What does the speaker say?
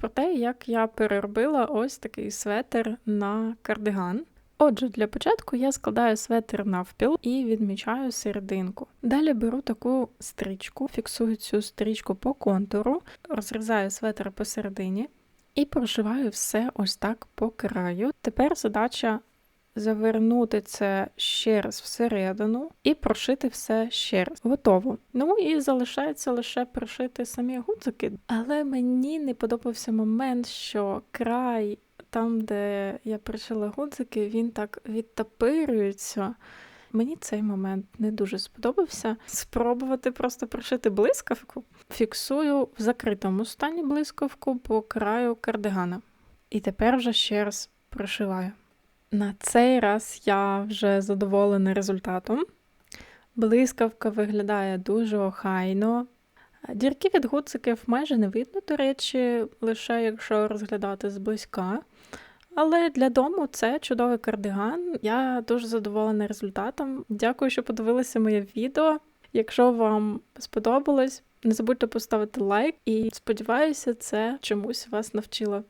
про те, як я переробила ось такий светр на кардиган. Отже, для початку я складаю светр навпіл і відмічаю серединку. Далі беру таку стрічку, фіксую цю стрічку по контуру, розрізаю светр посередині і прошиваю все ось так по краю. Тепер задача завернути це ще раз всередину і прошити все ще раз. Готово. Ну і залишається лише пришити самі гудзики. Але мені не подобався момент, що край, там, де я пришила гудзики, він так відтапирюється. Мені цей момент не дуже сподобався. Спробувати просто пришити блискавку. Фіксую в закритому стані блискавку по краю кардигана. І тепер вже ще раз пришиваю. На цей раз я вже задоволена результатом. Блискавка виглядає дуже охайно. Дірки від гудзиків майже не видно, до речі, лише якщо розглядати зблизька. Але для дому це чудовий кардиган. Я дуже задоволена результатом. Дякую, що подивилися моє відео. Якщо вам сподобалось, не забудьте поставити лайк і сподіваюся, це чомусь вас навчило.